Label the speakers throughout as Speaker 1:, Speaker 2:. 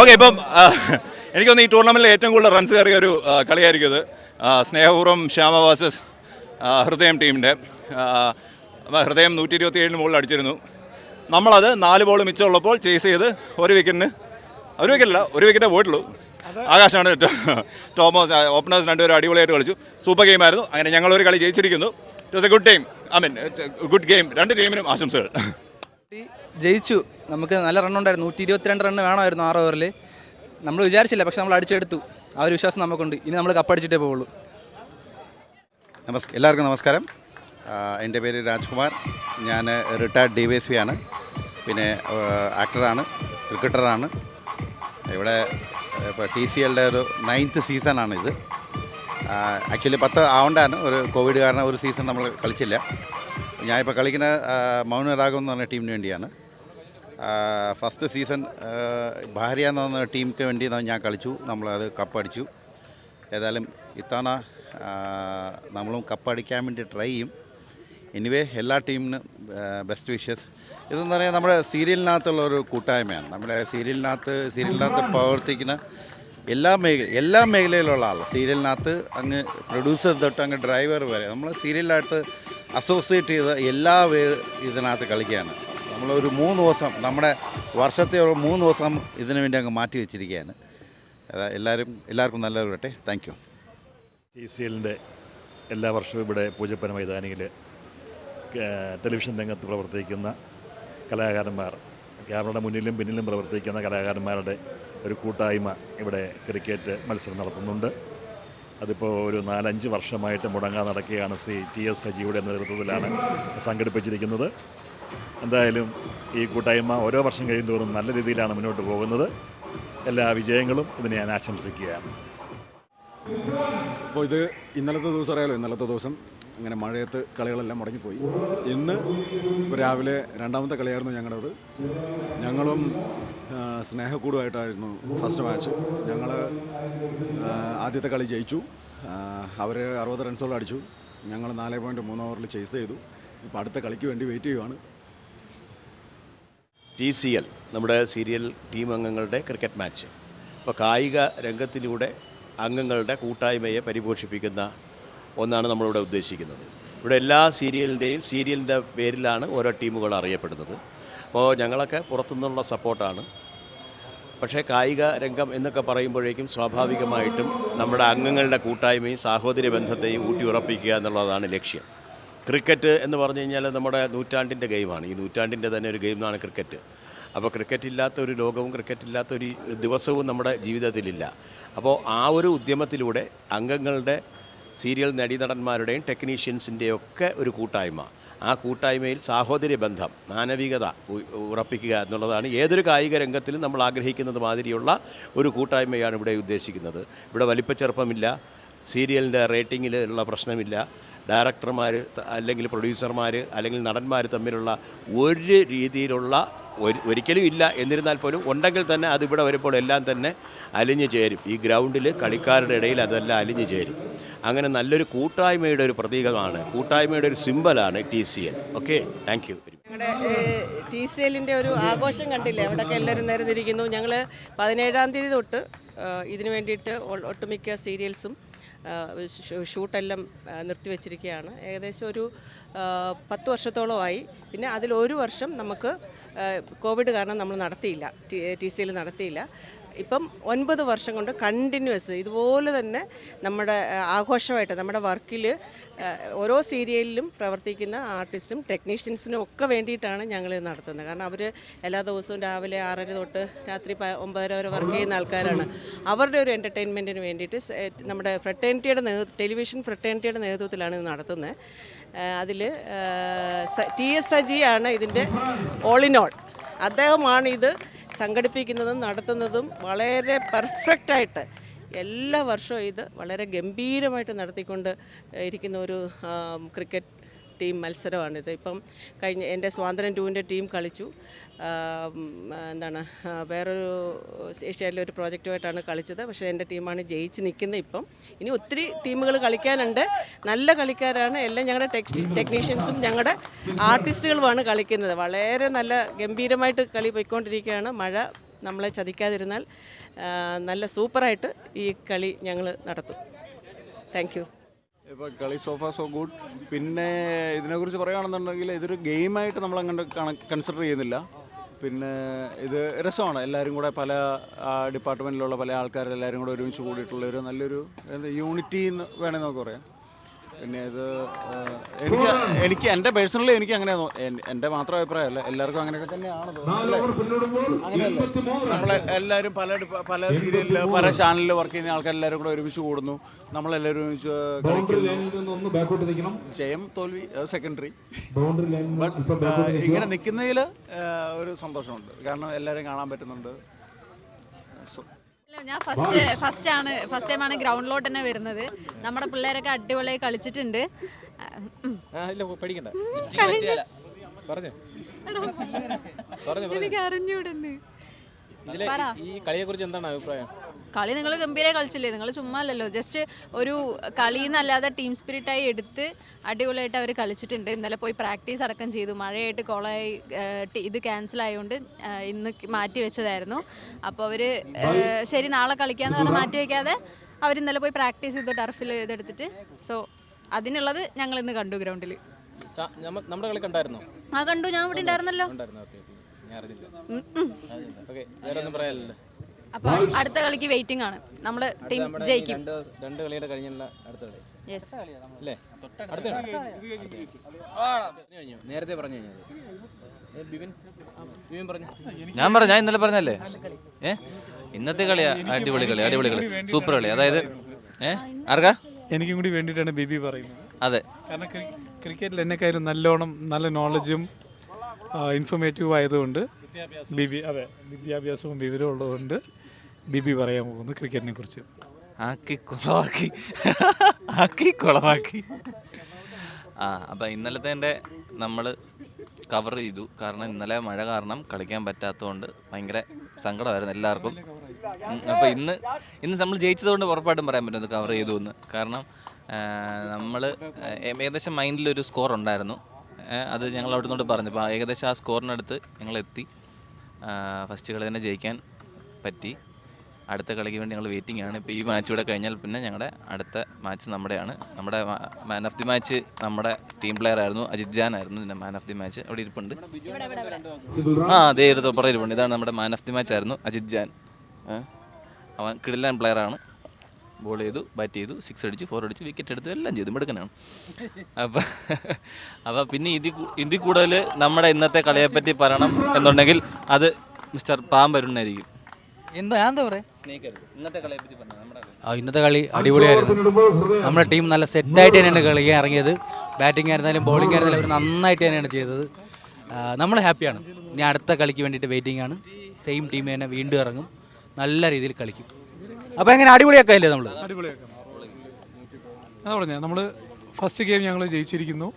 Speaker 1: Okay ഇപ്പം എനിക്കൊന്ന് ഈ ടൂർണമെന്റിൽ ഏറ്റവും കൂടുതൽ റൺസ് കയറിയ ഒരു കളിയായിരിക്കും ഇത്. സ്നേഹപൂർവം ശ്യാമ വാസസ് ഹൃദയം ടീമിന്റെ ഹൃദയം നൂറ്റി ഇരുപത്തി ഏഴിന് മുകളിൽ അടിച്ചിരുന്നു. നമ്മളത് നാല് ബോൾ മിച്ചമുള്ളപ്പോൾ ചേസ് ചെയ്ത് ഒരു വിക്കറ്റിന് ഒരു വിക്കറ്റല്ല ഒരു വിക്കറ്റേ പോയിട്ടുള്ളൂ. ആകാശാണ് ടോ- തോമസ് ഓപ്പണേഴ്സ് രണ്ടുപേരും അടിപൊളിയായിട്ട് കളിച്ചു. സൂപ്പർ ഗെയിം ആയിരുന്നു. അങ്ങനെ ഞങ്ങളൊരു കളി ജയിച്ചിരിക്കുന്നു. It was a good time I mean good game രണ്ട് ടീമിനും ആശംസകൾ.
Speaker 2: ജയിച്ചു. നമുക്ക് നല്ല റണ്ണുണ്ടായിരുന്നു നൂറ്റി ഇരുപത്തിരണ്ട് റണ്ണ് വേണമായിരുന്നു ആറ് ഓവറിൽ നമ്മൾ വിചാരിച്ചില്ല പക്ഷെ നമ്മൾ അടിച്ചെടുത്തു. ആ ഒരു വിശ്വാസം നമുക്കുണ്ട്. ഇനി നമ്മൾ കപ്പടിച്ചിട്ടേ പോവുള്ളൂ.
Speaker 3: നമസ്കാരം എല്ലാവർക്കും നമസ്കാരം. എന്റെ പേര് രാജ്കുമാർ. ഞാൻ റിട്ടയർഡ് ഡി വൈ എസ് ആണ്. പിന്നെ ആക്ടറാണ് ക്രിക്കറ്ററാണ് ഇവിടെ ഇപ്പോൾ ടി സി എല്ലുടെ ഒരു നയൻത്ത് സീസണാണ് ഇത്. ആക്ച്വലി പത്ത് ആവണ്ടാണ് ഒരു കോവിഡ് കാരണം ഒരു സീസൺ നമ്മൾ കളിച്ചില്ല. ഞാനിപ്പോൾ കളിക്കുന്ന മൗനരാഗം എന്ന് പറഞ്ഞ ടീമിന് വേണ്ടിയാണ്. ഫസ്റ്റ് സീസൺ ഭാര്യ എന്ന ടീമിക്ക് വേണ്ടി ഞാൻ കളിച്ചു. നമ്മളത് കപ്പടിച്ചു ഏതായാലും ഇത്തവണ നമ്മളും കപ്പടിക്കാൻ വേണ്ടി ട്രൈ ചെയ്യും. എനിവേ എല്ലാ ടീമിനും ബെസ്റ്റ് വിഷസ് ഇതെന്ന് പറയുന്നത് നമ്മുടെ സീരിയലിനകത്തുള്ള ഒരു കൂട്ടായ്മയാണ്. നമ്മുടെ സീരിയലിനകത്ത് സീരിയലിനകത്ത് പ്രവർത്തിക്കുന്ന എല്ലാ മേഖല എല്ലാ മേഖലയിലുള്ള ആൾ സീരിയലിനകത്ത് അങ്ങ് പ്രൊഡ്യൂസർ തൊട്ട് അങ്ങ് ഡ്രൈവർ വരെ. നമ്മൾ സീരിയലായിട്ട് അസോസിയേറ്റ് ചെയ്ത എല്ലാ ഇതിനകത്ത് കളിക്കുകയാണ്. നമ്മളൊരു മൂന്ന് ദിവസം നമ്മുടെ വർഷത്തെ ഒരു മൂന്ന് ദിവസം ഇതിനു വേണ്ടി അങ്ങ് മാറ്റി വെച്ചിരിക്കുകയാണ്. എല്ലാവരും എല്ലാവർക്കും നല്ലത് വരട്ടെ. താങ്ക് യു
Speaker 4: ടി സി എല്ലിന്റെ എല്ലാ വർഷവും ഇവിടെ പൂജപ്പന മൈതാനിയിൽ ടെലിവിഷൻ രംഗത്ത് പ്രവർത്തിക്കുന്ന കലാകാരന്മാർ ക്യാമറയുടെ മുന്നിലും പിന്നിലും പ്രവർത്തിക്കുന്ന കലാകാരന്മാരുടെ ഒരു കൂട്ടായ്മ ഇവിടെ ക്രിക്കറ്റ് മത്സരം നടത്തുന്നുണ്ട്. അതിപ്പോൾ ഒരു നാലഞ്ച് വർഷമായിട്ട് മുടങ്ങാൻ നടക്കുകയാണ് ശ്രീ ടി എസ് സജിയുടെ നേതൃത്വത്തിലാണ് സംഘടിപ്പിച്ചിരിക്കുന്നത്. എന്തായാലും ഈ കൂട്ടായ്മ ഓരോ വർഷം കഴിയുന്തോറും നല്ല രീതിയിലാണ് മുന്നോട്ട് പോകുന്നത്. എല്ലാ വിജയങ്ങളും ഇതിനെ ഞാൻ ആശംസിക്കുകയാണ്.
Speaker 5: അപ്പോൾ ഇത് ഇന്നലത്തെ ദിവസം അറിയാലോ ഇന്നലത്തെ ദിവസം അങ്ങനെ മഴയത്ത് കളികളെല്ലാം മുടങ്ങിപ്പോയി. ഇന്ന് രാവിലെ രണ്ടാമത്തെ കളിയായിരുന്നു ഞങ്ങളുടേത്. ഞങ്ങളും സ്നേഹക്കൂടുമായിട്ടായിരുന്നു ഫസ്റ്റ് മാച്ച്. ഞങ്ങൾ ആദ്യത്തെ കളി ജയിച്ചു. അവർ അറുപത് റൺസോളം അടിച്ചു. ഞങ്ങൾ നാല് പോയിന്റ് മൂന്ന് ഓവറിൽ ചേസ് ചെയ്തു. ഇപ്പോൾ അടുത്ത കളിക്ക് വേണ്ടി വെയിറ്റ് ചെയ്യുവാണ്.
Speaker 6: ടി സി എൽ നമ്മുടെ സീരിയൽ ടീം അംഗങ്ങളുടെ ക്രിക്കറ്റ് മാച്ച് അപ്പോൾ കായിക രംഗത്തിലൂടെ അംഗങ്ങളുടെ കൂട്ടായ്മയെ പരിപോഷിപ്പിക്കുന്ന ഒന്നാണ് നമ്മളിവിടെ ഉദ്ദേശിക്കുന്നത്. ഇവിടെ എല്ലാ സീരിയലിന്റെയും സീരിയലിന്റെ പേരിലാണ് ഓരോ ടീമുകൾ അറിയപ്പെടുന്നത്. അപ്പോൾ ഞങ്ങളൊക്കെ പുറത്തുനിന്നുള്ള സപ്പോർട്ടാണ് പക്ഷേ കായിക രംഗം എന്നൊക്കെ പറയുമ്പോഴേക്കും സ്വാഭാവികമായിട്ടും നമ്മുടെ അംഗങ്ങളുടെ കൂട്ടായ്മയും സാഹോദര്യ ബന്ധത്തെയും ഊട്ടിയുറപ്പിക്കുക എന്നുള്ളതാണ് ലക്ഷ്യം. ക്രിക്കറ്റ് എന്ന് പറഞ്ഞു കഴിഞ്ഞാൽ നമ്മുടെ നൂറ്റാണ്ടിന്റെ ഗെയിമാണ്. ഈ നൂറ്റാണ്ടിന്റെ തന്നെ ഒരു ഗെയിമാണ് ക്രിക്കറ്റ്. അപ്പോൾ ക്രിക്കറ്റ് ഇല്ലാത്ത ഒരു ലോകവും ക്രിക്കറ്റ് ഇല്ലാത്ത ഒരു ദിവസവും നമ്മുടെ ജീവിതത്തിലില്ല. അപ്പോൾ ആ ഒരു ഉദ്യമത്തിലൂടെ അംഗങ്ങളുടെ സീരിയൽ നടീനടന്മാരുടെയും ടെക്നീഷ്യൻസിന്റെയും ഒക്കെ ഒരു കൂട്ടായ്മ. ആ കൂട്ടായ്മയിൽ സാഹോദര്യ ബന്ധം മാനവികത ഉറപ്പിക്കുക എന്നുള്ളതാണ് ഏതൊരു കായിക രംഗത്തിലും നമ്മൾ ആഗ്രഹിക്കുന്നത് മാതിരിയുള്ള ഒരു കൂട്ടായ്മയാണ് ഇവിടെ ഉദ്ദേശിക്കുന്നത്. ഇവിടെ വലിപ്പച്ചെറുപ്പമില്ല സീരിയലിന്റെ റേറ്റിങ്ങിലുള്ള പ്രശ്നമില്ല ഡയറക്ടർമാർ അല്ലെങ്കിൽ പ്രൊഡ്യൂസർമാർ അല്ലെങ്കിൽ നടന്മാർ തമ്മിലുള്ള ഒരു രീതിയിലുള്ള ഒരു ഒരിക്കലും ഇല്ല. എന്നിരുന്നാൽ പോലും ഉണ്ടെങ്കിൽ തന്നെ അത് ഇവിടെ വരുമ്പോൾ എല്ലാം തന്നെ അലിഞ്ഞു ചേരും. ഈ ഗ്രൗണ്ടിൽ കളിക്കാരുടെ ഇടയിൽ അതെല്ലാം അലിഞ്ഞു ചേരും. അങ്ങനെ നല്ലൊരു കൂട്ടായ്മയുടെ ഒരു പ്രതീകമാണ്. കൂട്ടായ്മയുടെ ഒരു സിമ്പലാണ് T C L. Okay? Thank you.
Speaker 7: ഞങ്ങളുടെ ടി സി എല്ലിന്റെ ഒരു ആഘോഷം കണ്ടില്ലേ? അവിടെയൊക്കെ എല്ലാവരും നിരന്നിരിക്കുന്നു. ഞങ്ങൾ പതിനേഴാം തീയതി തൊട്ട് ഇതിനു വേണ്ടിയിട്ട് ഒട്ടുമിക്ക സീരിയൽസും ഷൂട്ടെല്ലാം നിർത്തിവെച്ചിരിക്കുകയാണ്. ഏകദേശം ഒരു പത്ത് വർഷത്തോളമായി. പിന്നെ അതിൽ ഒരു വർഷം നമുക്ക് കോവിഡ് കാരണം നമ്മൾ നടത്തിയില്ല. ടി സിയിൽ നടത്തിയില്ല. ഇപ്പം ഒൻപത് വർഷം കൊണ്ട് കണ്ടിന്യൂസ് ഇതുപോലെ തന്നെ നമ്മുടെ ആഘോഷമായിട്ട് നമ്മുടെ വർക്കിൽ ഓരോ സീരിയലിലും പ്രവർത്തിക്കുന്ന ആർട്ടിസ്റ്റും ടെക്നീഷ്യൻസിനും ഒക്കെ വേണ്ടിയിട്ടാണ് ഞങ്ങൾ നടത്തുന്നത്. കാരണം അവർ എല്ലാ ദിവസവും രാവിലെ ആറര തൊട്ട് രാത്രി ഒമ്പതര വരെ വർക്ക് ചെയ്യുന്ന ആൾക്കാരാണ്. അവരുടെ ഒരു എന്റർടൈൻമെന്റിന് വേണ്ടിയിട്ട് നമ്മുടെ ഫ്രട്ടേണിറ്റിയുടെ നേതൃത്വം ടെലിവിഷൻ ഫ്രട്ടേണിറ്റിയുടെ നേതൃത്വത്തിലാണ് ഇത് നടത്തുന്നത്. അതിൽ ടി എസ് ആണ് ഇതിന്റെ ഓൾ ഇൻ ഓൾ അദ്ദേഹമാണ് ഇത് സംഘടിപ്പിക്കുന്നതും നടത്തുന്നതും വളരെ പെർഫെക്റ്റായിട്ട് എല്ലാ വർഷവും ഇത് വളരെ ഗംഭീരമായിട്ട് നടത്തിക്കൊണ്ട് ഇരിക്കുന്ന ഒരു ക്രിക്കറ്റ് ടീം മത്സരമാണിത്. ഇപ്പം കഴിഞ്ഞ എന്റെ സ്വാതന്ത്ര്യം ടൂവിന്റെ ടീം കളിച്ചു. എന്താണ് വേറൊരു ഏഷ്യയിലെ ഒരു പ്രോജക്റ്റുമായിട്ടാണ് കളിച്ചത്. പക്ഷേ എന്റെ ടീമാണ് ജയിച്ച് നിൽക്കുന്നത് ഇപ്പം. ഇനി ഒത്തിരി ടീമുകൾ കളിക്കാനുണ്ട്. നല്ല കളിക്കാരാണ്. എല്ലാം ഞങ്ങളുടെ ടെക് ടെക്നീഷ്യൻസും ഞങ്ങളുടെ ആർട്ടിസ്റ്റുകളുമാണ് കളിക്കുന്നത്. വളരെ നല്ല ഗംഭീരമായിട്ട് കളി പോയിക്കൊണ്ടിരിക്കുകയാണ്. മഴ നമ്മളെ ചതിക്കാതിരുന്നാൽ നല്ല സൂപ്പറായിട്ട് ഈ കളി ഞങ്ങൾ നടത്തും. താങ്ക്
Speaker 5: ഇപ്പോൾ കളി സോഫ സോ ഗുഡ് പിന്നെ ഇതിനെക്കുറിച്ച് പറയുകയാണെന്നുണ്ടെങ്കിൽ ഇതൊരു ഗെയിമായിട്ട് നമ്മൾ അങ്ങനെ കൺസിഡർ ചെയ്യുന്നില്ല. പിന്നെ ഇത് രസമാണ്. എല്ലാവരും കൂടെ പല ഡിപ്പാർട്ട്മെന്റിലുള്ള പല ആൾക്കാരെല്ലാവരും കൂടെ ഒരുമിച്ച് കൂടിയിട്ടുള്ള ഒരു നല്ലൊരു യൂണിറ്റി എന്ന് വേണമെങ്കിൽ നമുക്ക് പറയാം. പിന്നെ ഇത് എനിക്ക് എനിക്ക് എന്റെ പേഴ്സണലി എനിക്ക് അങ്ങനെ എന്റെ മാത്രം അഭിപ്രായമല്ല എല്ലാവർക്കും അങ്ങനെയൊക്കെ തന്നെയാണ് അങ്ങനെയല്ലേ? നമ്മളെ എല്ലാവരും പല പല സീരിയലിൽ പല ചാനലിൽ വർക്ക് ചെയ്യുന്ന ആൾക്കാരെല്ലാവരും കൂടെ ഒരുമിച്ച് കൂടുന്നു. നമ്മളെല്ലാവരും ഒരുമിച്ച് കളിക്കുന്നു. ജയം തോൽവി സെക്കൻഡറി ഇങ്ങനെ നിൽക്കുന്നതിൽ ഒരു സന്തോഷമുണ്ട്. കാരണം എല്ലാവരും കാണാൻ പറ്റുന്നുണ്ട്. സോ
Speaker 8: ഞാൻ ഫസ്റ്റ് ഫസ്റ്റ് ആണ് ഫസ്റ്റ് ടൈം ആണ് ഗ്രൗണ്ടിലോട്ട് തന്നെ വരുന്നത്. നമ്മുടെ പിള്ളേരൊക്കെ അടിപൊളിയായി കളിച്ചിട്ടുണ്ട്. ഉം. എനിക്ക് അറിഞ്ഞൂടെന്ന്.
Speaker 9: ഈ കളിയെ കുറിച്ച് എന്താണ് അഭിപ്രായം?
Speaker 8: കളി നിങ്ങൾ ഗംഭീരമായി കളിച്ചില്ലേ? നിങ്ങൾ ചുമ്മാ അല്ലല്ലോ. ജസ്റ്റ് ഒരു കളി എന്നല്ലാതെ ടീം സ്പിരിറ്റായി എടുത്ത് അടിപൊളിയായിട്ട് അവർ കളിച്ചിട്ടുണ്ട്. ഇന്നലെ പോയി പ്രാക്ടീസ് അടക്കം ചെയ്തു. മഴയായിട്ട് കോളായി ഇത് ക്യാൻസൽ ആയതുകൊണ്ട് ഇന്ന് മാറ്റി വെച്ചതായിരുന്നു. അപ്പോൾ അവർ ശരി നാളെ കളിക്കാന്ന് പറഞ്ഞ് മാറ്റി വയ്ക്കാതെ അവർ ഇന്നലെ പോയി പ്രാക്ടീസ് ചെയ്തു ടർഫിൽ ഇതെടുത്തിട്ട് സോ അതിനുള്ളത് ഞങ്ങൾ ഇന്ന് കണ്ടു ഗ്രൗണ്ടിൽ
Speaker 9: നമ്മുടെ കളി കണ്ടായിരുന്നോ?
Speaker 8: ആ കണ്ടു. ഞാൻ ഇവിടെ ഉണ്ടായിരുന്നല്ലോ.
Speaker 9: ഞാൻ അറിഞ്ഞില്ല. വേറെ ഒന്നും പറയാനില്ലല്ലോ.
Speaker 8: അപ്പോൾ അടുത്ത കളിക്ക് വെയിറ്റിംഗ് ആണ്. നമ്മൾ ടീം ജയിക്കും.
Speaker 9: രണ്ട് കളിയുടെ കഴിഞ്ഞുള്ള അടുത്ത കളി.
Speaker 8: യെസ്
Speaker 9: അല്ലേ? അടുത്ത കഴിഞ്ഞു. നേരത്തെ പറഞ്ഞു കഴിഞ്ഞത് പറഞ്ഞു.
Speaker 10: ഞാൻ പറഞ്ഞു ഞാൻ ഇന്നലെ പറഞ്ഞല്ലേ ഏ? ഇന്നത്തെ കളിയാ അടിപൊളി കളി അടിപൊളി കളി. സൂപ്പർ കളി. അതായത് ഏ? ആർക്കാ?
Speaker 11: എനിക്കും കൂടി വേണ്ടിയിട്ടാണ് ബിബി പറയുന്നത്.
Speaker 10: അതെ.
Speaker 11: കാരണം ക്രിക്കറ്റിൽ എന്നെക്കാരും നല്ലോണം നല്ല നോളജും ഇൻഫോർമേറ്റീവ് ആയതുകൊണ്ട് ബിബി അതെ വിദ്യാഭ്യാസവും വിവരവും ഉള്ളതുകൊണ്ട് ബിബി പറയാൻ പോകുന്നു ക്രിക്കറ്റിനെ കുറിച്ച്.
Speaker 10: ആക്കി കുളമാക്കി. ആക്കി കുളമാക്കി. ആ അപ്പം ഇന്നലത്തെ നമ്മൾ കവർ ചെയ്തു. കാരണം ഇന്നലെ മഴ കാരണം കളിക്കാൻ പറ്റാത്തതുകൊണ്ട് ഭയങ്കര സങ്കടമായിരുന്നു എല്ലാവർക്കും. അപ്പോൾ ഇന്ന് ഇന്ന് നമ്മൾ ജയിച്ചതുകൊണ്ട് ഉറപ്പായിട്ടും പറയാൻ പറ്റും കവർ ചെയ്തു എന്ന്. കാരണം നമ്മൾ ഏകദേശം മൈൻഡിലൊരു സ്കോർ ഉണ്ടായിരുന്നു. അത് ഞങ്ങൾ അവിടെ നിന്നോട് പറഞ്ഞു. അപ്പോൾ ഏകദേശം ആ സ്കോറിനടുത്ത് ഞങ്ങൾ എത്തി. ഫസ്റ്റ് കളി തന്നെ ജയിക്കാൻ പറ്റി. അടുത്ത കളിക്ക് വേണ്ടി ഞങ്ങൾ വെയിറ്റിംഗ് ആണ്. ഇപ്പോൾ ഈ മാച്ച് കൂടെ കഴിഞ്ഞാൽ പിന്നെ ഞങ്ങളുടെ അടുത്ത മാച്ച് നമ്മുടെയാണ്. നമ്മുടെ മാൻ ഓഫ് ദി മാച്ച് നമ്മുടെ ടീം പ്ലെയർ ആയിരുന്നു അജിത് ജാൻ ആയിരുന്നു. ഇതിന്റെ മാൻ ഓഫ് ദി മാച്ച് അവിടെ ഇരിപ്പുണ്ട്. ആ അതേ ഒരു തൊപ്പറ ഇരിപ്പുണ്ട്. ഇതാണ് നമ്മുടെ മാൻ ഓഫ് ദി മാച്ച് ആയിരുന്നു അജിത് ജാൻ? അവൻ കിടിലൻ പ്ലെയറാണ് ബോൾ ചെയ്തു ബാറ്റ് ചെയ്തു സിക്സ് അടിച്ചു ഫോർ അടിച്ചു വിക്കറ്റ് എടുത്തു എല്ലാം ചെയ്തു മെടുക്കനാണ്. അപ്പം അപ്പം പിന്നെ ഇതി ഇതി ഇതിൽ കൂടുതൽ നമ്മുടെ ഇന്നത്തെ കളിയെപ്പറ്റി പറയണം എന്നുണ്ടെങ്കിൽ അത് മിസ്റ്റർ പാമ്പരുണ്ണായിരിക്കും
Speaker 2: എന്താ എന്താ പറയാ?
Speaker 10: സ്നേഹിക്കരുത്. ഇന്നത്തെ കളിയെപ്പറ്റി പറഞ്ഞു നമ്മുടെ കളി.
Speaker 2: ആ ഇന്നത്തെ കളി അടിപൊളിയായിരുന്നു. നമ്മുടെ ടീം നല്ല സെറ്റായിട്ട് തന്നെയാണ് കളിക്കാൻ ഇറങ്ങിയത്. ബാറ്റിംഗ് ആയിരുന്നാലും ബോളിംഗ് ആയിരുന്നാലും അവർ നന്നായിട്ട് തന്നെയാണ് ചെയ്തത്. നമ്മൾ ഹാപ്പിയാണ് ഇനി അടുത്ത കളിക്ക് വേണ്ടിയിട്ട് വെയിറ്റിംഗ് ആണ്. സെയിം ടീം തന്നെ വീണ്ടും ഇറങ്ങും. നല്ല രീതിയിൽ കളിക്കും. അപ്പോൾ എങ്ങനെ അടിപൊളിയാക്കല്ലേ നമ്മൾ
Speaker 11: അടിപൊളിയാക്കാം. അതാ പറഞ്ഞ നമ്മൾ ഫസ്റ്റ് ഗെയിം ഞങ്ങൾ ജയിച്ചിരിക്കുന്നു.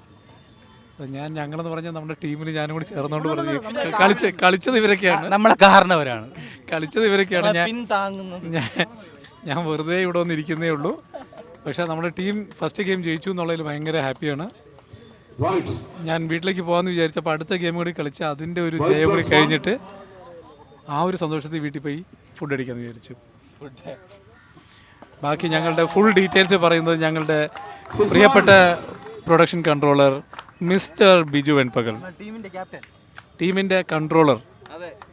Speaker 11: ഞാൻ ഞങ്ങളെന്ന് പറഞ്ഞാൽ നമ്മുടെ ടീമിൽ ഞാനും കൂടി ചേർന്നുകൊണ്ട് പറഞ്ഞു കളിച്ച് കളിച്ചത് ഇവരൊക്കെയാണ്.
Speaker 2: നമ്മളെ കാരണവരാണ്.
Speaker 11: കളിച്ചത് ഇവരൊക്കെയാണ്. ഞാൻ ഞാൻ ഞാൻ വെറുതെ ഇവിടെ വന്നിരിക്കുന്നേ ഉള്ളൂ. പക്ഷേ നമ്മുടെ ടീം ഫസ്റ്റ് ഗെയിം ജയിച്ചു എന്നുള്ളതിൽ ഭയങ്കര ഹാപ്പിയാണ് ഞാൻ വീട്ടിലേക്ക് പോകാമെന്ന് വിചാരിച്ചപ്പോൾ അടുത്ത ഗെയിം കൂടി കളിച്ച് അതിന്റെ ഒരു ജയം കൂടി കഴിഞ്ഞിട്ട് ആ ഒരു സന്തോഷത്തിൽ വീട്ടിൽ പോയി ഫുഡ് അടിക്കാമെന്ന് വിചാരിച്ചു. ബാക്കി ഞങ്ങളുടെ ഫുൾ ഡീറ്റെയിൽസ് പറയുന്നത് ഞങ്ങളുടെ പ്രിയപ്പെട്ട production controller mister Biju Venpakal. ടീമിന്റെ കൺട്രോളർ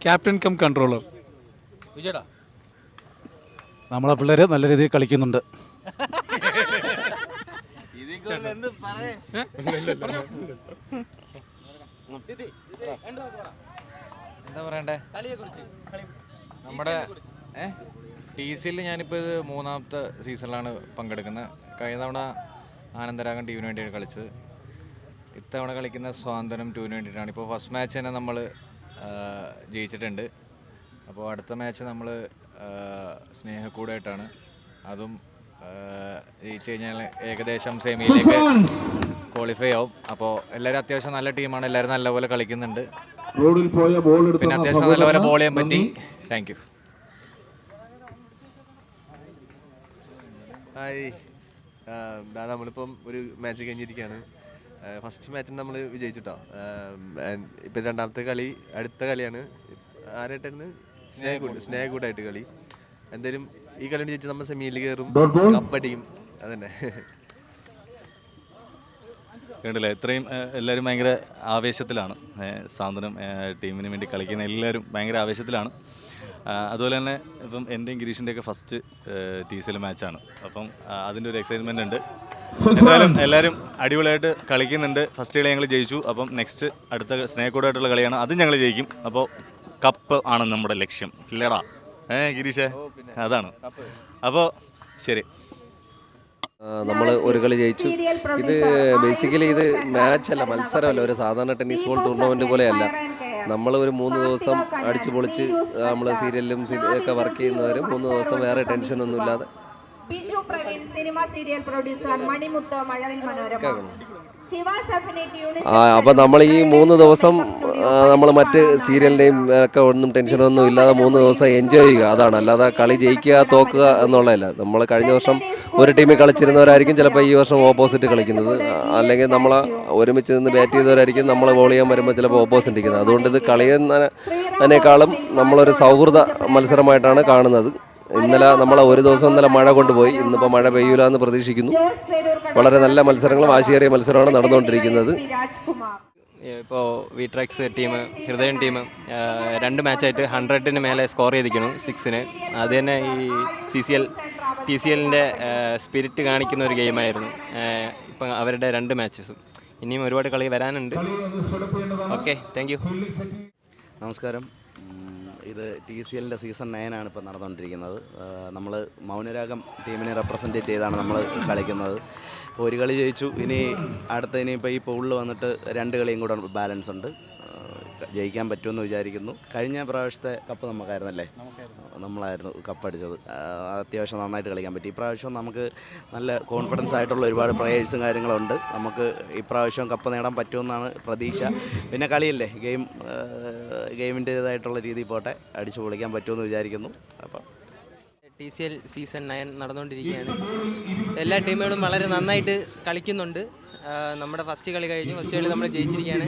Speaker 11: ക്യാപ്റ്റൻ കം കൺട്രോളർ
Speaker 2: വിജയടാ.
Speaker 5: നമ്മളെ പിള്ളേര് നല്ല രീതിയിൽ കളിക്കുന്നുണ്ട്.
Speaker 9: എന്താ പറയണ്ടേ? നമ്മുടെ ടി സിയിൽ ഞാനിപ്പോൾ ഇത് മൂന്നാമത്തെ സീസണിലാണ് പങ്കെടുക്കുന്നത്. കഴിഞ്ഞ തവണ ആനന്ദരാഗൻ ടീമിന് വേണ്ടിയാണ് കളിച്ചത്. ഇത്തവണ കളിക്കുന്ന സ്വാതന്ത്ര്യം ടൂവിന് വേണ്ടിയിട്ടാണ്. ഇപ്പോൾ ഫസ്റ്റ് മാച്ച് തന്നെ നമ്മൾ ജയിച്ചിട്ടുണ്ട്. അപ്പോൾ അടുത്ത മാച്ച് നമ്മൾ സ്നേഹക്കൂടായിട്ടാണ്. അതും ജയിച്ചു കഴിഞ്ഞാൽ ഏകദേശം സെമിയിലേക്ക് ക്വാളിഫൈ ആവും. അപ്പോൾ എല്ലാവരും അത്യാവശ്യം നല്ല ടീമാണ് എല്ലാവരും നല്ലപോലെ കളിക്കുന്നുണ്ട്. പിന്നെ അത്യാവശ്യം നല്ലപോലെ ബോൾ ചെയ്യാൻ പറ്റി. Thank
Speaker 12: hi. ദാ നമ്മളിപ്പം ഒരു മാച്ച് കഴിഞ്ഞിരിക്കുകയാണ് ഫസ്റ്റ് മാച്ചിന് നമ്മൾ വിജയിച്ചിട്ടോ. ഇപ്പം രണ്ടാമത്തെ കളി അടുത്ത കളിയാണ്. ആരായിട്ടായിരുന്നു? സ്നേഹ സ്നേഹകൂടായിട്ട് കളി. എന്തായാലും ഈ കളി ജയിച്ച് നമ്മൾ സെമിയിൽ കയറും കപ്പടിയും. അതന്നെ.
Speaker 1: കണ്ടില്ല ഇത്രയും എല്ലാവരും ഭയങ്കര ആവേശത്തിലാണ്. സാന്ത്വനം ടീമിന് വേണ്ടി കളിക്കുന്ന എല്ലാവരും ഭയങ്കര ആവേശത്തിലാണ്. അതുപോലെ തന്നെ ഇപ്പം എന്റെയും ഗിരീഷിന്റെയൊക്കെ ഫസ്റ്റ് ടി സി എൽ മാച്ചാണ് അപ്പം അതിന്റെ ഒരു എക്സൈറ്റ്മെന്റ് ഉണ്ട്. എന്തായാലും എല്ലാവരും അടിപൊളിയായിട്ട് കളിക്കുന്നുണ്ട്. ഫസ്റ്റ് കളി ഞങ്ങൾ ജയിച്ചു. അപ്പം നെക്സ്റ്റ് അടുത്ത സ്നേഹക്കൂടായിട്ടുള്ള കളിയാണ്. അതും ഞങ്ങൾ ജയിക്കും. അപ്പോൾ കപ്പ് ആണ് നമ്മുടെ ലക്ഷ്യം. ഇല്ലടാ? ഏ ഗിരീഷേ? അതാണ്. അപ്പോൾ ശരി.
Speaker 12: നമ്മൾ ഒരു കളി ജയിച്ചു. ഇത് ബേസിക്കലി ഇത് മാച്ചല്ല മത്സരമല്ല. ഒരു സാധാരണ ടെന്നീസ് ബോൾ ടൂർണമെന്റ് പോലെയല്ല. നമ്മൾ ഒരു മൂന്ന് ദിവസം അടിച്ചു പൊളിച്ച് നമ്മൾ സീരിയലിലും ഒക്കെ വർക്ക് ചെയ്യുന്നവരും മൂന്ന് ദിവസം വേറെ ഇല്ലാതെ
Speaker 13: Biju Praveen cinema serial producer Manimuthu Mazhavil Manorama. ശിവാസ് അഭിനയിച്ച യൂണിറ്റ്
Speaker 12: ആ അപ്പം നമ്മൾ ഈ മൂന്ന് ദിവസം നമ്മൾ മറ്റ് സീരിയലിന്റെയും ഒക്കെ ഒന്നും ടെൻഷനൊന്നും ഇല്ലാതെ മൂന്ന് ദിവസം എൻജോയ് ചെയ്യുക. അതാണ്. അല്ലാതെ കളി ജയിക്കുക തോക്കുക എന്നുള്ളതല്ല. നമ്മൾ കഴിഞ്ഞ വർഷം ഒരു ടീമിൽ കളിച്ചിരുന്നവരായിരിക്കും ചിലപ്പോൾ ഈ വർഷം ഓപ്പോസിറ്റ് കളിക്കുന്നത്. അല്ലെങ്കിൽ നമ്മൾ ഒരുമിച്ച് നിന്ന് ബാറ്റ് ചെയ്തവരായിരിക്കും നമ്മൾ ബോൾ ചെയ്യാൻ വരുമ്പോൾ ചിലപ്പോൾ ഓപ്പോസിറ്റ് ഇരിക്കുന്നത്. അതുകൊണ്ട് ഇത് കളിയെന്നതിനേക്കാളും നമ്മളൊരു സൗഹൃദ മത്സരമായിട്ടാണ് കാണുന്നത്. ഇന്നലെ നമ്മൾ ഒരു ദിവസം ഇന്നലെ മഴ കൊണ്ടുപോയി. ഇന്നിപ്പോൾ മഴ പെയ്യൂല എന്ന് പ്രതീക്ഷിക്കുന്നു. വളരെ നല്ല മത്സരങ്ങളും ആശയേറിയ മത്സരമാണ് നടന്നുകൊണ്ടിരിക്കുന്നത്.
Speaker 14: ഇപ്പോൾ വിട്രാക്സ് ടീം ഹൃദയം ടീം രണ്ട് മാച്ചായിട്ട് ഹൺഡ്രഡിന് മേലെ സ്കോർ ചെയ്തിരിക്കുന്നു സിക്സിന് അത് തന്നെ ഈ C C L T C എല്ലിന്റെ സ്പിരിറ്റ് കാണിക്കുന്ന ഒരു ഗെയിമായിരുന്നു ഇപ്പം അവരുടെ രണ്ട് മാച്ചസും ഇനിയും ഒരുപാട് കളി വരാനുണ്ട്. ഓക്കെ താങ്ക് യു
Speaker 15: നമസ്കാരം. ഇത് ടി സി എല്ലിന്റെ സീസൺ നയനാണ് ഇപ്പോൾ നടന്നുകൊണ്ടിരിക്കുന്നത്. നമ്മൾ മൗനരാഗം ടീമിനെ റെപ്രസെന്റേറ്റ് ചെയ്താണ് നമ്മൾ കളിക്കുന്നത്. ഇപ്പോൾ ഒരു കളി ജയിച്ചു ഇനി അടുത്ത ഇനിയിപ്പോൾ ഈ പൂളിൽ വന്നിട്ട് രണ്ട് കളിയും കൂടെ ബാലൻസ് ഉണ്ട്. ജയിക്കാൻ പറ്റുമെന്ന് വിചാരിക്കുന്നു. കഴിഞ്ഞ പ്രാവശ്യത്തെ കപ്പ് നമുക്കായിരുന്നല്ലേ? നമ്മളായിരുന്നു കപ്പ് അടിച്ചത്. അത്യാവശ്യം നന്നായിട്ട് കളിക്കാൻ പറ്റി. ഇപ്രാവശ്യം നമുക്ക് നല്ല കോൺഫിഡൻസ് ആയിട്ടുള്ള ഒരുപാട് പ്ലേയേഴ്സും കാര്യങ്ങളുണ്ട്. നമുക്ക് ഇപ്രാവശ്യം കപ്പ് നേടാൻ പറ്റുമെന്നാണ് പ്രതീക്ഷ. പിന്നെ കളിയല്ലേ? ഗെയിം ഗെയിമിന്റേതായിട്ടുള്ള രീതി പോട്ടെ അടിച്ചു പൊളിക്കാൻ പറ്റുമെന്ന് വിചാരിക്കുന്നു. അപ്പം
Speaker 14: T C L season nine നടന്നുകൊണ്ടിരിക്കുകയാണ്. എല്ലാ ടീമുകളും വളരെ നന്നായിട്ട് കളിക്കുന്നുണ്ട്. നമ്മുടെ ഫസ്റ്റ് കളി കഴിഞ്ഞു ഫസ്റ്റ് കളി നമ്മൾ ജയിച്ചിരിക്കുകയാണ്.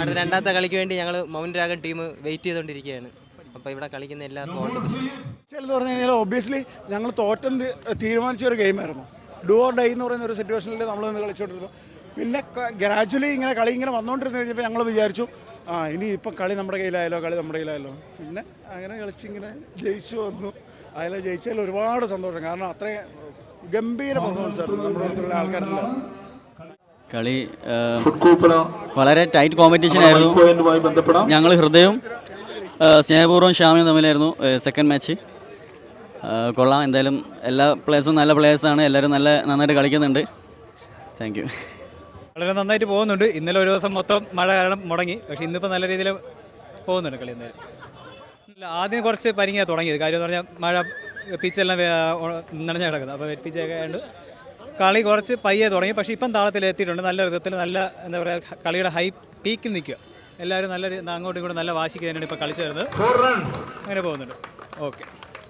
Speaker 14: അടുത്ത രണ്ടാമത്തെ കളിക്ക് വേണ്ടി ഞങ്ങൾ മൗൻ രാഗൻ ടീം വെയിറ്റ് ചെയ്തുകൊണ്ടിരിക്കുകയാണ്. അപ്പോൾ ഇവിടെ കളിക്കുന്ന എല്ലാവർക്കും ഓൾ ദി ബെസ്റ്റ്
Speaker 8: എന്ന് പറഞ്ഞു കഴിഞ്ഞാൽ ഒബ്വിയസ്ലി ഞങ്ങൾ തോറ്റം തീരുമാനിച്ച ഒരു ഗെയിമായിരുന്നു ഡു ഓർ ഡൈ എന്ന് പറയുന്ന ഒരു സിറ്റുവേഷനിൽ നമ്മൾ നിന്ന് കളിച്ചുകൊണ്ടിരുന്നു പിന്നെ ഗ്രാജുവലി ഇങ്ങനെ കളി ഇങ്ങനെ വന്നുകൊണ്ടിരുന്നു കഴിഞ്ഞപ്പോൾ ഞങ്ങൾ വിചാരിച്ചു ആ ഇനി ഇപ്പം കളി നമ്മുടെ കയ്യിലായാലോ കളി നമ്മുടെ കയ്യിലായാലോ. പിന്നെ അങ്ങനെ കളിച്ചിങ്ങനെ ജയിച്ചു വന്നു. അതിൽ ജയിച്ചതിൽ ഒരുപാട് സന്തോഷം. കാരണം അത്രയും ഗംഭീര പെർഫോമൻസ് ആയിരുന്നു നമ്മുടെ അടുത്തുള്ള ആൾക്കാരെല്ലാം
Speaker 14: കളി വളരെ ടൈറ്റ് കോമ്പറ്റീഷൻ ആയിരുന്നു. ഞങ്ങൾ ഹൃദയവും സ്നേഹപൂർവം ഷ്യാമിയും തമ്മിലായിരുന്നു സെക്കൻഡ് മാച്ച് കൊള്ളാം. എന്തായാലും എല്ലാ പ്ലേയേഴ്സും നല്ല പ്ലേയേഴ്സാണ് എല്ലാവരും നല്ല നന്നായിട്ട് കളിക്കുന്നുണ്ട്. താങ്ക് യു
Speaker 8: വളരെ നന്നായിട്ട് പോകുന്നുണ്ട്. ഇന്നലെ ഒരു ദിവസം മൊത്തം മഴ കാരണം മുടങ്ങി. പക്ഷേ ഇന്നിപ്പോൾ നല്ല രീതിയിൽ പോകുന്നുണ്ട് കളി എന്തായാലും ആദ്യം കുറച്ച് പരിങ്ങിയാണ് തുടങ്ങിയത്. കാര്യം എന്ന് പറഞ്ഞാൽ മഴ പിച്ചെല്ലാം നനഞ്ഞ കിടക്കുന്നത് അപ്പോൾ വെറ്റ് പിച്ചൊക്കെ ആയതുകൊണ്ട് കളി കുറച്ച് പയ്യെ തുടങ്ങി. പക്ഷേ ഇപ്പം താളത്തിൽ എത്തിയിട്ടുണ്ട്. നല്ല വിധത്തിൽ നല്ല എന്താ പറയുക കളിയുടെ ഹൈ പീക്കിൽ നിൽക്കുക. എല്ലാവരും നല്ല അങ്ങോട്ടും ഇങ്ങോട്ടും നല്ല വാശിക്ക് തന്നെയാണ് ഇപ്പോൾ കളിച്ചു വരുന്നത്. അങ്ങനെ പോകുന്നുണ്ട്. ഓക്കെ.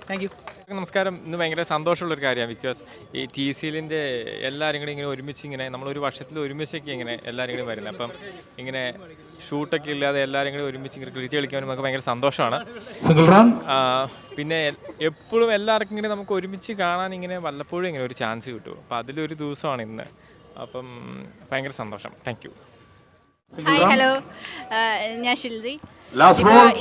Speaker 8: Thank you.
Speaker 9: നമസ്കാരം. ഇന്ന് ഭയങ്കര സന്തോഷമുള്ളൊരു കാര്യമാണ്. ബിക്കോസ് ഈ ടി സിയിലിന്റെ എല്ലാവരും കൂടി ഇങ്ങനെ ഒരുമിച്ച് ഇങ്ങനെ നമ്മളൊരു വർഷത്തിൽ ഒരുമിച്ചൊക്കെ ഇങ്ങനെ എല്ലാവരും കൂടി വരുന്നത്. അപ്പം ഇങ്ങനെ ഷൂട്ടൊക്കെ ഇല്ലാതെ എല്ലാവരും കൂടി ഒരുമിച്ച് ഇങ്ങനെ ക്രിക്കറ്റ് കളിക്കാൻ നമുക്ക് ഭയങ്കര സന്തോഷമാണ്. പിന്നെ എപ്പോഴും എല്ലാവർക്കും ഇങ്ങനെ നമുക്ക് ഒരുമിച്ച് കാണാൻ ഇങ്ങനെ വല്ലപ്പോഴും ഇങ്ങനെ ഒരു ചാൻസ് കിട്ടും. അപ്പോൾ അതിലൊരു ദിവസമാണ് ഇന്ന്. അപ്പം ഭയങ്കര സന്തോഷം. താങ്ക് യു
Speaker 16: ഹായ് ഹലോ ഞാൻ
Speaker 17: ഷിൽജി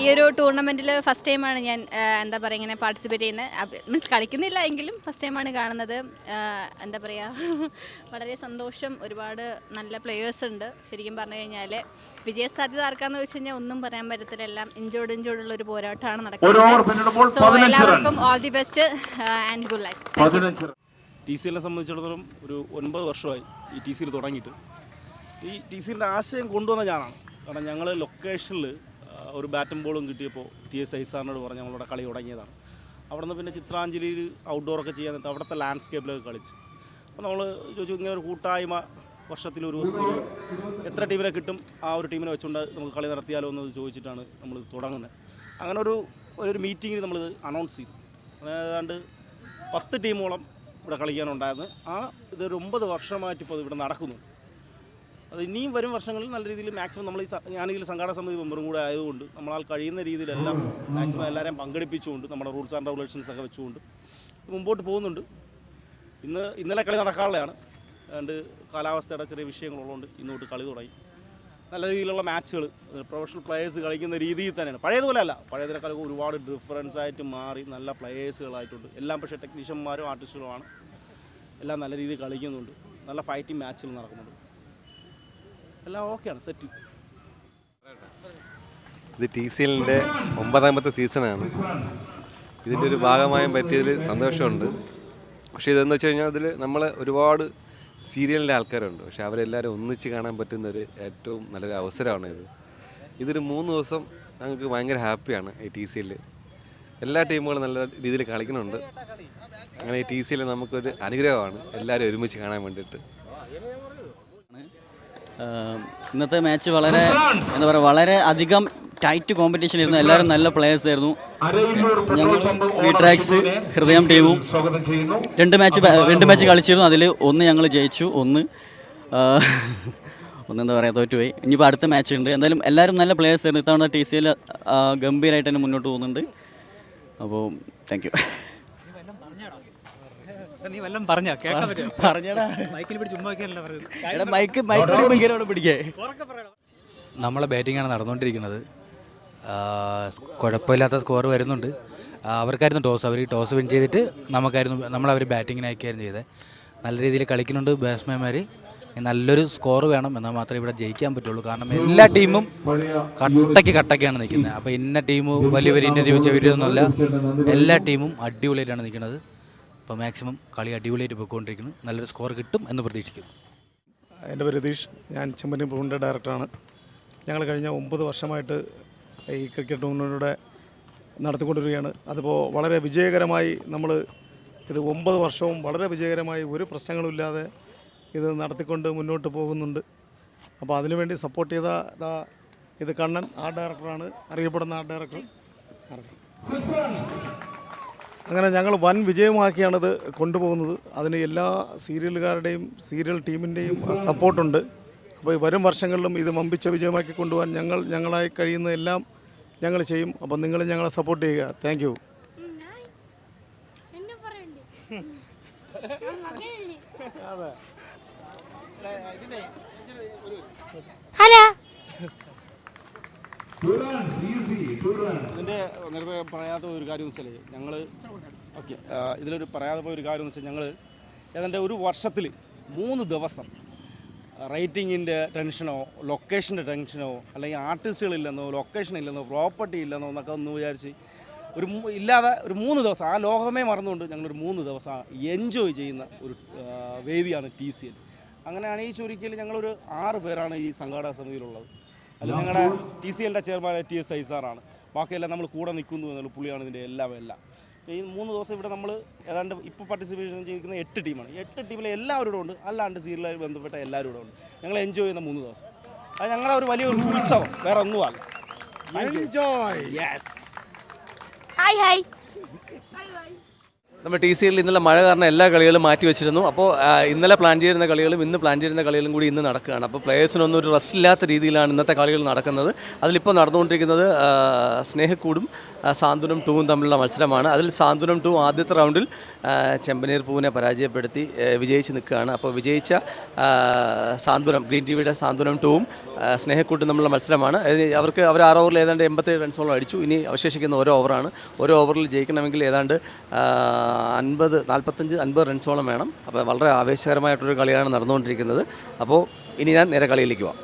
Speaker 16: ഈ ഒരു ടൂർണമെന്റിൽ ഫസ്റ്റ് ടൈമാണ് ഞാൻ എന്താ പറയുക ഇങ്ങനെ പാർട്ടിസിപ്പേറ്റ് ചെയ്യുന്നത് മീൻസ് കളിക്കുന്നില്ല എങ്കിലും ഫസ്റ്റ് ടൈമാണ് കാണുന്നത്. എന്താ പറയുക വളരെ സന്തോഷം. ഒരുപാട് നല്ല പ്ലെയേഴ്സ് ഉണ്ട്. ശരിക്കും പറഞ്ഞു കഴിഞ്ഞാൽ വിജയസാധ്യത ആർക്കാന്ന് വെച്ച് കഴിഞ്ഞാൽ ഒന്നും പറയാൻ പറ്റത്തില്ല. എല്ലാം ഇഞ്ചോട് ഇഞ്ചോടുള്ള ഒരു പോരാട്ടമാണ് നടക്കുന്നത്. സോ
Speaker 17: പതിനഞ്ച്
Speaker 16: എല്ലാവർക്കും all the best and good life
Speaker 17: പതിനഞ്ച്
Speaker 8: ടി സി സംബന്ധിച്ചിടത്തോളം ഒരു ഒൻപത് വർഷമായി ഈ ടി സിയിൽ തുടങ്ങിയിട്ട്. ഈ ടി സിന്റെ ആശയം കൊണ്ടുവന്ന ഞാനാണ്. കാരണം ഞങ്ങൾ ലൊക്കേഷനിൽ ഒരു ബാറ്റും ബോളും കിട്ടിയപ്പോൾ ടി എസ് ഐസാറിനോട് പറഞ്ഞ് ഞങ്ങളുടെ കളി തുടങ്ങിയതാണ്. അവിടെ നിന്ന് പിന്നെ ചിത്രാഞ്ജലിയിൽ ഔട്ട്ഡോറൊക്കെ ചെയ്യാൻ നേരത്ത് അവിടുത്തെ ലാൻഡ്സ്കേപ്പിലൊക്കെ കളിച്ച്. അപ്പോൾ നമ്മൾ ചോദിച്ചു ഇങ്ങനെ ഒരു കൂട്ടായ്മ
Speaker 17: വർഷത്തിൽ ഒരു എത്ര ടീമിനെ കിട്ടും? ആ ഒരു ടീമിനെ വെച്ചുകൊണ്ട് നമുക്ക് കളി നടത്തിയാലോ എന്ന് ചോദിച്ചിട്ടാണ് നമ്മൾ തുടങ്ങുന്നത്. അങ്ങനെ ഒരു ഒരു മീറ്റിങ്ങിൽ നമ്മളിത് അനൗൺസ് ചെയ്തു. ഏതാണ്ട് പത്ത് ടീമോളം ഇവിടെ കളിക്കാനുണ്ടായിരുന്നു. ആ ഇതൊരു ഒമ്പത് വർഷമായിട്ട് ഇപ്പോൾ ഇവിടെ നടക്കുന്നു. അത് ഇനിയും വരും വർഷങ്ങളിൽ നല്ല രീതിയിൽ മാക്സിമം നമ്മൾ ഈ ഞാനിതിൽ സംഘാടക സമിതി മെമ്പറും കൂടെ ആയതുകൊണ്ട് നമ്മളാൽ കഴിയുന്ന രീതിയിലെല്ലാം മാക്സിമം എല്ലാവരെയും പങ്കെടുപ്പിച്ചുകൊണ്ട് നമ്മുടെ റൂൾസ് ആൻഡ് റെഗുലേഷൻസ് ഒക്കെ വെച്ചുകൊണ്ട് മുമ്പോട്ട് പോകുന്നുണ്ട്. ഇന്ന് ഇന്നലെ കളി നടക്കാനുള്ളതാണ് അതുകൊണ്ട് കാലാവസ്ഥയുടെ ചെറിയ വിഷയങ്ങളുള്ളതുകൊണ്ട് ഇന്നോട്ട് കളി തുടങ്ങി. നല്ല രീതിയിലുള്ള മാച്ചുകൾ പ്രൊഫഷണൽ പ്ലേയേഴ്സ് കളിക്കുന്ന രീതിയിൽ തന്നെയാണ്. പഴയതുപോലെ അല്ല. പഴയതിനേക്കാൾ ഒരുപാട് ഡിഫറൻസ് ആയിട്ട് മാറി നല്ല പ്ലേയേഴ്സുകളായിട്ടുണ്ട് എല്ലാം പക്ഷേ ടെക്നീഷ്യന്മാരും ആർട്ടിസ്റ്റുകളുമാണ് എല്ലാം നല്ല രീതിയിൽ കളിക്കുന്നുണ്ട്. നല്ല ഫൈറ്റിംഗ് മാച്ചുകൾ നടക്കുന്നുണ്ട്. എല്ലാം ഓക്കെയാണ് സെറ്റ്
Speaker 18: ഇത് ടി സി എല്ലിന്റെ ഒമ്പതാമത്തെ സീസണാണ് ഇതിന്റെ ഒരു ഭാഗമായും പറ്റിയതിൽ സന്തോഷമുണ്ട്. പക്ഷേ ഇതെന്ന് വെച്ച് കഴിഞ്ഞാൽ അതിൽ നമ്മൾ ഒരുപാട് സീരിയലിന്റെ ആൾക്കാരുണ്ട്. പക്ഷേ അവരെല്ലാവരും ഒന്നിച്ച് കാണാൻ പറ്റുന്ന ഒരു ഏറ്റവും നല്ലൊരു അവസരമാണ് ഇത്. ഇതൊരു മൂന്ന് ദിവസം ഞങ്ങൾക്ക് ഭയങ്കര ഹാപ്പിയാണ് ഈ ടി സി എല്ലിൽ എല്ലാ ടീമുകളും നല്ല രീതിയിൽ കളിക്കുന്നുണ്ട്. അങ്ങനെ ഈ ടി സി എല്ലിൽ നമുക്കൊരു അനുഗ്രഹമാണ്. എല്ലാവരും ഒരുമിച്ച് കാണാൻ വേണ്ടിയിട്ട്.
Speaker 19: ഇന്നത്തെ മാച്ച് വളരെ എന്താ പറയുക വളരെ അധികം ടൈറ്റ് കോമ്പറ്റീഷൻ ആയിരുന്നു എല്ലാവരും നല്ല പ്ലേയേഴ്സ് ആയിരുന്നു. ഞങ്ങൾ ട്രാക്സ് ഹൃദയം ടീമും രണ്ട് മാച്ച് രണ്ട് മാച്ച് കളിച്ചിരുന്നു. അതിൽ ഒന്ന് ഞങ്ങൾ ജയിച്ചു ഒന്ന് ഒന്നെന്താ ഒന്ന് എന്താ പറയുക തോറ്റുപോയി. ഇനിയിപ്പോൾ അടുത്ത മാച്ച് ഉണ്ട്. എന്തായാലും എല്ലാവരും നല്ല പ്ലേയേഴ്സ് ആയിരുന്നു. ഇത്തവണ ടി സി എൽ ഗംഭീരമായിട്ട് തന്നെ മുന്നോട്ട് പോകുന്നുണ്ട്. അപ്പോൾ താങ്ക് യു
Speaker 8: നീ വല്ലതും ആണ് കേൾക്കാൻ പറ്റുമോ?
Speaker 19: പറഞ്ഞടാ.
Speaker 8: മൈക്കിൽ പിടിച്ച് ചുമ്മാ വെക്കാനല്ല
Speaker 19: മൈക്ക് ഭയങ്കരമാണ് പിടിക്കേ.
Speaker 2: നമ്മളെ ബാറ്റിംഗാണ് നടന്നുകൊണ്ടിരിക്കുന്നത്. കുഴപ്പമില്ലാത്ത സ്കോർ വരുന്നുണ്ട്. അവർക്കായിരുന്നു ടോസ്. അവർ ടോസ് വിൻ ചെയ്തിട്ട് നമുക്കായിരുന്നു നമ്മളവർ ബാറ്റിങ്ങിന് അയക്കുകയായിരുന്നു ചെയ്തത് നല്ല രീതിയിൽ കളിക്കുന്നുണ്ട് ബാറ്റ്സ്മാൻമാർ നല്ലൊരു സ്കോർ വേണം. എന്നാൽ മാത്രമേ ഇവിടെ ജയിക്കാൻ പറ്റുള്ളൂ. കാരണം എല്ലാ ടീമും കട്ടയ്ക്ക് കട്ടയ്ക്കാണ് നിൽക്കുന്നത്. അപ്പോൾ ഇന്ന ടീം വലിയ വലിയ ഇന്റർവ്യൂ ചെവിയൊന്നുമല്ല എല്ലാ ടീമും അടിപൊളിയായിട്ടാണ് നിൽക്കുന്നത്. അപ്പോൾ മാക്സിമം കളി അടിപൊളിയായിട്ട് പോയിക്കൊണ്ടിരിക്കുന്നു. നല്ലൊരു സ്കോർ കിട്ടും എന്ന് പ്രതീക്ഷിക്കുന്നു.
Speaker 20: എന്റെ പേര് രതീഷ്. ഞാൻ ചെമ്പനി പ്രൂണിന്റെ ഡയറക്ടറാണ്. ഞങ്ങൾ കഴിഞ്ഞ ഒമ്പത് വർഷമായിട്ട് ഈ ക്രിക്കറ്റ് ടൂർണമെന്റിലൂടെ നടത്തിക്കൊണ്ടിരിക്കുകയാണ്. അതിപ്പോൾ വളരെ വിജയകരമായി നമ്മൾ ഇത് ഒമ്പത് വർഷവും വളരെ വിജയകരമായി ഒരു പ്രശ്നങ്ങളുമില്ലാതെ ഇത് നടത്തിക്കൊണ്ട് മുന്നോട്ട് പോകുന്നുണ്ട്. അപ്പോൾ അതിനുവേണ്ടി സപ്പോർട്ട് ചെയ്ത ദാ ഇത് കണ്ണൻ ആർട്ട് ഡയറക്ടറാണ്. അറിയപ്പെടുന്ന ആർട്ട് ഡയറക്ടർ. അങ്ങനെ ഞങ്ങൾ വൻ വിജയമാക്കിയാണത് കൊണ്ടുപോകുന്നത്. അതിന് എല്ലാ സീരിയലുകാരുടെയും സീരിയൽ ടീമിന്റെയും സപ്പോർട്ടുണ്ട്. അപ്പോൾ ഈ വരും വർഷങ്ങളിലും ഇത് വമ്പിച്ച വിജയമാക്കി കൊണ്ടുപോകാൻ ഞങ്ങൾ ഞങ്ങളായി കഴിയുന്ന എല്ലാം ഞങ്ങൾ ചെയ്യും. അപ്പം നിങ്ങൾ ഞങ്ങളെ സപ്പോർട്ട് ചെയ്യുക. Thank you.
Speaker 21: ഹലോ?
Speaker 17: ഇതിന്റെ നേരത്തെ പറയാത്ത ഒരു കാര്യം എന്ന് വെച്ചാൽ ഞങ്ങൾ ഓക്കെ ഇതിലൊരു പറയാതെ പോയ ഒരു കാര്യം എന്ന് വെച്ചാൽ ഞങ്ങൾ ഏതാണ്ട് ഒരു വർഷത്തിൽ മൂന്ന് ദിവസം റേറ്റിങ്ങിന്റെ ടെൻഷനോ ലൊക്കേഷന്റെ ടെൻഷനോ അല്ലെങ്കിൽ ആർട്ടിസ്റ്റുകളില്ലെന്നോ ലൊക്കേഷൻ ഇല്ലെന്നോ പ്രോപ്പർട്ടി ഇല്ലെന്നോ എന്നൊക്കെ ഒന്ന് വിചാരിച്ച് ഒരു ഇല്ലാതെ ഒരു മൂന്ന് ദിവസം ആ ലോകമേ മറന്നുകൊണ്ട് ഞങ്ങളൊരു മൂന്ന് ദിവസം എൻജോയ് ചെയ്യുന്ന ഒരു വേദിയാണ് ടി സി എൽ അങ്ങനെയാണ് ഈ ചുരുക്കിയിൽ ഞങ്ങളൊരു ആറ് പേരാണ് ഈ സംഘാടക സമിതിയിലുള്ളത്. അതിൽ ഞങ്ങളുടെ ടി സി എല്ലിന്റെ ചെയർമാൻ ടി എസ് ഐസാറാണ്. ബാക്കിയെല്ലാം നമ്മൾ കൂടെ നിൽക്കുന്നു എന്നുള്ള പുള്ളിയാണ് ഇതിന്റെ എല്ലാം എല്ലാം. ഈ മൂന്ന് ദിവസം ഇവിടെ നമ്മൾ ഏതാണ്ട് ഇപ്പോൾ പാർട്ടിസിപ്പേഷൻ ചെയ്തിരിക്കുന്ന എട്ട് ടീമാണ് എട്ട് ടീമിലെ എല്ലാവരും ഉണ്ട്. അല്ലാണ്ട് സീരിയലുമായി ബന്ധപ്പെട്ട എല്ലാവരും ഇവിടെ ഉണ്ട്. ഞങ്ങൾ എൻജോയ് ചെയ്യുന്ന മൂന്ന് ദിവസം. അത് ഞങ്ങളെ ഒരു വലിയൊരു ഉത്സവം. വേറെ ഒന്നുമല്ല. എൻജോയ് യെസ്
Speaker 21: ഹായ് ഹായ്
Speaker 22: നമ്മൾ ടി സി എല്ലിൽ ഇന്നലെ മഴ കാരണം എല്ലാ കളികളും മാറ്റി വെച്ചിരുന്നു. അപ്പോൾ ഇന്നലെ പ്ലാൻ ചെയ്തിരുന്ന കളികളും ഇന്ന് പ്ലാൻ ചെയ്തിരുന്ന കളികളും കൂടി ഇന്ന് നടക്കുകയാണ്. അപ്പോൾ പ്ലേയേഴ്സിനൊന്നും ഒരു റെസ്റ്റ് ഇല്ലാത്ത രീതിയിലാണ് ഇന്നത്തെ കളികൾ നടക്കുന്നത്. അതിലിപ്പോൾ നടന്നുകൊണ്ടിരിക്കുന്നത് സ്നേഹക്കൂടും സാന്ത്വനം ടൂവും തമ്മിലുള്ള മത്സരമാണ്. അതിൽ സാന്ത്വനം ടൂ ആദ്യത്തെ റൗണ്ടിൽ ചെമ്പനീർ പൂവിനെ പരാജയപ്പെടുത്തി വിജയിച്ച് നിൽക്കുകയാണ്. അപ്പോൾ വിജയിച്ച സാന്ത്വനം ഗ്രീൻ ടി വിയുടെ സാന്ത്വനം ടൂവും സ്നേഹക്കൂട്ടും തമ്മിലുള്ള മത്സരമാണ്. അവർക്ക് അവർ ആറ് ഓവറിൽ ഏതാണ്ട് എൺപത്തേഴ് റൺസോളം അടിച്ചു. ഇനി അവശേഷിക്കുന്ന ഓരോ ഓവറാണ് ഓരോ ഓവറിൽ ജയിക്കണമെങ്കിൽ ഏതാണ്ട് അൻപത് നാൽപ്പത്തഞ്ച് അൻപത് റൺസോളം വേണം. അപ്പോൾ വളരെ ആവേശകരമായിട്ടൊരു കളിയാണ് നടന്നുകൊണ്ടിരിക്കുന്നത്. അപ്പോൾ ഇനി ഞാൻ നേരെ കളിയിലേക്ക് പോവാം.